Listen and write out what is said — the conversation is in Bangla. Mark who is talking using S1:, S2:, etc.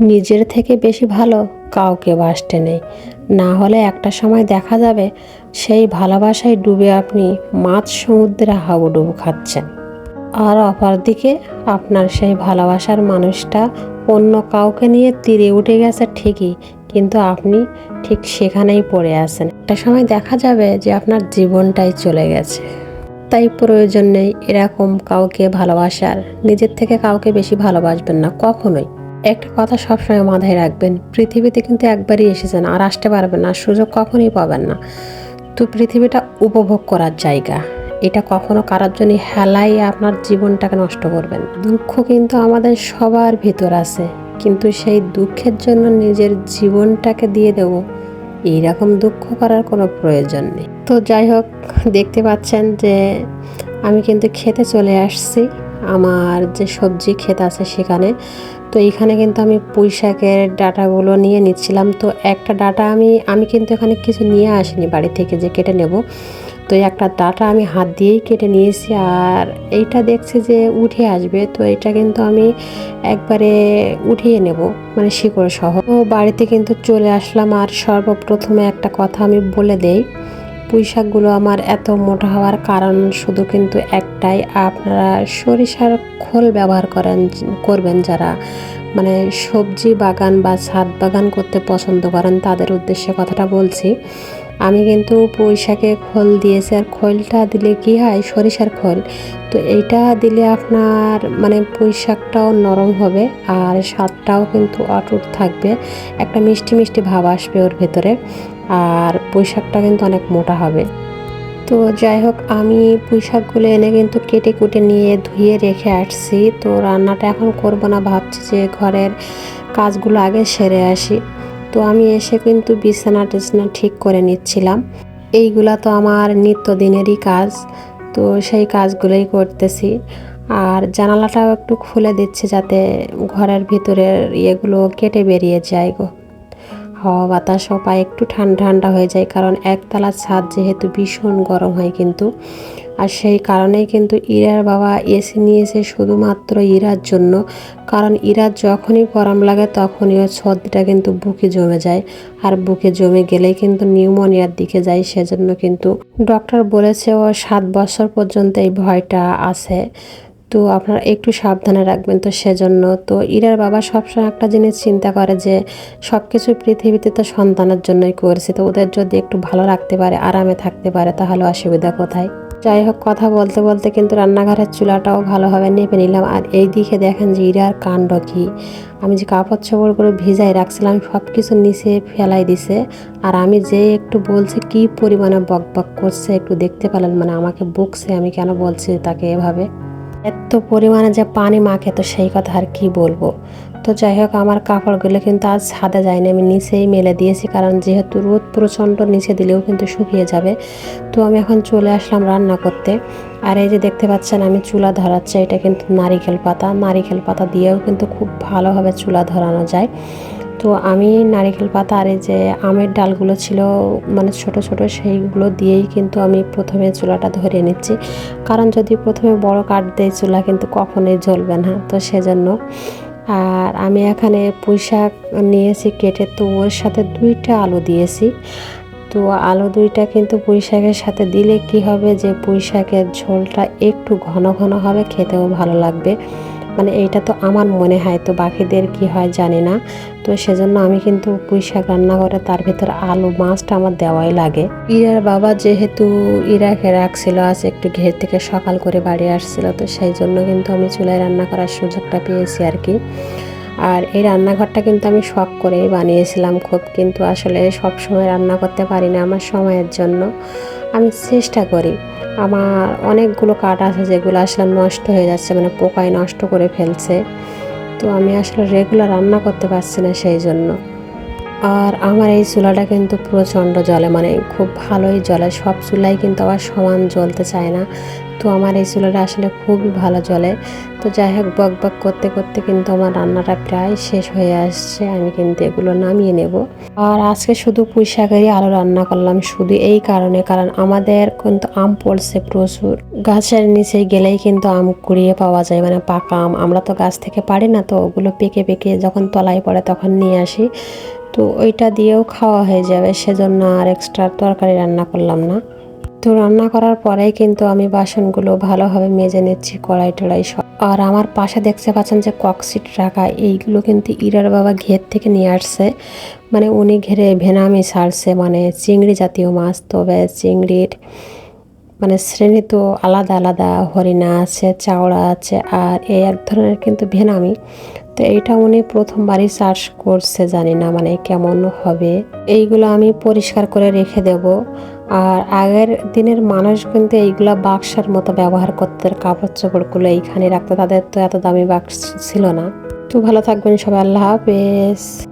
S1: নিজের থেকে বেশি ভালো কাউকে বাসতে নেই। না হলে একটা সময় দেখা যাবে সেই ভালোবাসায় ডুবে আপনি মাছ সমুদ্রে হাবুডুবু খাচ্ছেন। আর অপরদিকে আপনার সেই ভালোবাসার মানুষটা অন্য কাউকে নিয়ে তীরে উঠে গেছে ঠিকই, কিন্তু আপনি ঠিক সেখানেই পড়ে আছেন। একটা সময় দেখা যাবে যে আপনার জীবনটাই চলে গেছে। তাই প্রয়োজন নেই এরকম কাউকে ভালোবাসার। নিজের থেকে কাউকে বেশি ভালোবাসবেন না, কখনোই। একটা কথা সবসময় মাথায় রাখবেন, পৃথিবীতে কিন্তু একবারই এসেছেন আর আসতে পারবেন না, সুযোগ কখনই পাবেন না। তো পৃথিবীটা উপভোগ করার জায়গা, এটা কখনো কারোর জন্য হেলাই আপনার জীবনটাকে নষ্ট করবেন দুঃখ কিন্তু আমাদের সবার ভিতর আছে, কিন্তু সেই দুঃখের জন্য নিজের জীবনটাকে দিয়ে দেব, এইরকম দুঃখ করার কোনো প্রয়োজন নেই। তো যাই হোক, দেখতে পাচ্ছেন যে আমি কিন্তু খেতে চলে আসছি। আমার যে সবজি ক্ষেত আছে সেখানে। তো এইখানে কিন্তু আমি পুঁই শাকের ডাটাগুলো নিয়ে নিচ্ছিলাম। তো একটা ডাটা আমি আমি কিন্তু এখানে কিছু নিয়ে আসিনি বাড়ি থেকে যে কেটে নেব। তো একটা ডাটা আমি হাত দিয়েই কেটে নিয়েছি আর এইটা দেখছি যে উঠে আসবে। তো এটা কিন্তু আমি একবারে উঠিয়ে নেব মানে শিকড় সহ। বাড়িতে কিন্তু চলে আসলাম আর সর্বপ্রথমে একটা কথা আমি বলে দেই। পুঁই শাকগুলো আমার এত মোটা হওয়ার কারণ শুধু কিন্তু একটাই, আপনারা সরিষার খোল ব্যবহার করেন, করবেন যারা। মানে সবজি বাগান বা ছাদ বাগান করতে পছন্দ করেন, তাদের উদ্দেশ্যে কথাটা বলছি। আমি কিন্তু পুঁই শাকে খোল দিয়েছি, আর খোলটা দিলে কি হয়? সরিষার খোল। তো এইটা দিলে আপনার মানে পুঁই শাকটাও নরম হবে, আর স্বাদটাও কিন্তু অটুট থাকবে। একটা মিষ্টি মিষ্টি ভাব আসবে ওর ভেতরে, আর পুঁই কিন্তু অনেক মোটা হবে। তো যাই হোক, আমি পুঁই শাকগুলো এনে কিন্তু কেটে কুটে নিয়ে ধুয়ে রেখে আসছি। তো রান্নাটা এখন করব না, ভাবছি যে ঘরের কাজগুলো আগে সেরে আসি। তো আমি এসে কিন্তু বিছানা টিছানা ঠিক করে নিচ্ছিলাম। এইগুলা তো আমার নিত্যদিনেরই কাজ, তো সেই কাজগুলোই করতেছি। আর জানালাটাও একটু খুলে দিচ্ছি যাতে ঘরের ভিতরের ইয়েগুলো কেটে বেরিয়ে যায় গো। হাওয়া বাতাসও পায়, একটু ঠান্ডা ঠান্ডা হয়ে যায়, কারণ একতলা ছাদ যেহেতু ভীষণ গরম হয় কিন্তু। আর সেই কারণেই কিন্তু ইরার বাবা এসি নিয়েছে শুধুমাত্র ইরার জন্য। কারণ ইরার যখনই গরম লাগে তখনই ওর সর্দিটা কিন্তু বুকে জমে যায়। আর বুকে জমে গেলেই কিন্তু নিউমোনিয়ার দিকে যায়, সেজন্য কিন্তু ডক্টর বলেছে ও সাত বছর পর্যন্ত এই ভয়টা আছে। তো আপনারা একটু সাবধানে রাখবেন তো সেজন্য। তো ইরার বাবা সবসময় একটা জিনিস চিন্তা করে যে সব কিছু পৃথিবীতে তো সন্তানের জন্যই করেছে, তো ওদের যদি একটু ভালো রাখতে পারে, আরামে থাকতে পারে, তাহলে অসুবিধা কোথায়? যাই হোক, কথা বলতে বলতে কিন্তু রান্নাঘরের চুলাটাও ভালোভাবে নেপে নিলাম। আর এই দিকে দেখেন যে ইরার কাণ্ড কি। আমি যে কাপড় চোপড়গুলো ভিজাই রাখছিলাম সব কিছু নিচে ফেলাই দিছে। আর আমি যে একটু বলছি, কি পরিমাণে বক বক করছে, একটু দেখতে পেলেন মানে আমাকে বকছে, আমি কেন বলছি তাকে এভাবে? এত পরিমাণে যে পানি মাখে, তো সেই কথা আর কি বলব? তো যাই হোক, আমার কাপড়গুলো কিন্তু আজ ছাদে যায়নি, আমি নিচেই মেলে দিয়েছি, কারণ যেহেতু রোদ প্রচণ্ড নিচে দিলেও কিন্তু শুকিয়ে যাবে। তো আমি এখন চলে আসলাম রান্না করতে। আর এই যে দেখতে পাচ্ছেন, আমি চুলা ধরাচ্ছি, এটা কিন্তু নারিকেল পাতা। নারিকেল পাতা দিয়েও কিন্তু খুব ভালোভাবে চুলা ধরানো যায়। তো আমি নারিকেল পাতা আর এই যে আমের ডালগুলো ছিল মানে ছোট ছোট সেইগুলো দিয়েই কিন্তু আমি প্রথমে চুলাটা ধরে নিচ্ছি। কারণ যদি প্রথমে বড় কাঠ দেয় চুলা কিন্তু কখনোই জ্বলবে না, তো সেজন্য। আর আমি এখানে পুঁই শাক নিয়েছি, কেটে তো ওর সাথে দুইটা আলু দিয়েছি। তো আলু দুইটা কিন্তু পুঁই শাকের সাথে দিলে কি হবে যে পুঁই শাকের ঝোলটা একটু ঘন ঘন হবে, খেতেও ভালো লাগবে। মানে এইটা তো আমার মনে হয়, তো বাকিদের কি হয় জানি না। তো সেজন্য আমি কিন্তু পুঁই শাক রান্না করে তার ভিতরে আলু, মাছটা আমার দেওয়াই লাগে। ইরার বাবা যেহেতু ইরাকে রাখছিল, আজ একটু ঘের থেকে সকাল করে বাড়ি আসছিল, তো সেই জন্য কিন্তু আমি চুলায় রান্না করার সুযোগটা পেয়েছি আর কি। আর এই রান্নাঘরটা কিন্তু আমি শখ করেই বানিয়েছিলাম খুব, কিন্তু আসলে সব সময় রান্না করতে পারি না আমার সময়ের জন্য। আমি চেষ্টা করি। আমার অনেকগুলো কাঠ আছে যেগুলো আসলে নষ্ট হয়ে যাচ্ছে মানে পোকায় নষ্ট করে ফেলছে। তো আমি আসলে রেগুলার রান্না করতে পারছি না সেই জন্য। আর আমার এই চুলাটা কিন্তু প্রচণ্ড জলে মানে খুব ভালোই জলে সব চুলাই কিন্তু আবার সমান জ্বলতে চায় না। তো আমার এই চুলাটা আসলে খুবই ভালো জলে তো যাই হোক, বক বক করতে করতে কিন্তু আমার রান্নাটা প্রায় শেষ হয়ে আসছে। আমি কিন্তু এগুলো নামিয়ে নেব। আর আজকে শুধু পুঁই শাকেরই আলু রান্না করলাম শুধু এই কারণে, কারণ আমাদের কিন্তু আম পড়ছে প্রচুর। গাছের নিচে গেলেই কিন্তু আম কুড়িয়ে পাওয়া যায় মানে পাকা আম। আমরা তো গাছ থেকে পারি না, তো ওগুলো পেকে পেকে যখন তলায় পড়ে তখন নিয়ে আসি। তো ওইটা দিয়েও খাওয়া হয়ে যাবে, সেজন্য আর এক্সট্রা তরকারি রান্না করলাম না। তো রান্না করার পরেই কিন্তু আমি বাসনগুলো ভালোভাবে মেজে নিচ্ছি, কড়াই টড়াই সব। আর আমার পাশে দেখতে পাচ্ছেন যে ককসিট রাখা, এইগুলো কিন্তু ইরার বাবা ঘের থেকে নিয়ে আসছে। মানে উনি ঘেরে ভেনামি ছাড়ছে মানে চিংড়ি জাতীয় মাছ, তবে চিংড়ির মানে শ্রেণি তো আলাদা আলাদা, হরিণা আছে, চাওড়া আছে, আর এই এক ধরনের কিন্তু ভেনামি। তো এইটা উনি প্রথমবারই চার্জ করছে, জানি না মানে কেমন হবে। এইগুলো আমি পরিষ্কার করে রেখে দেব। আর আগের দিনের মানুষ কিন্তু এইগুলো বাক্সার মতো ব্যবহার করতে কাপড় চোপড়গুলো এইখানে রাখতে, তাদের তো এত দামি বাক্স ছিল না। তো ভালো থাকবেন সবাই, আল্লাহ হাফেজ।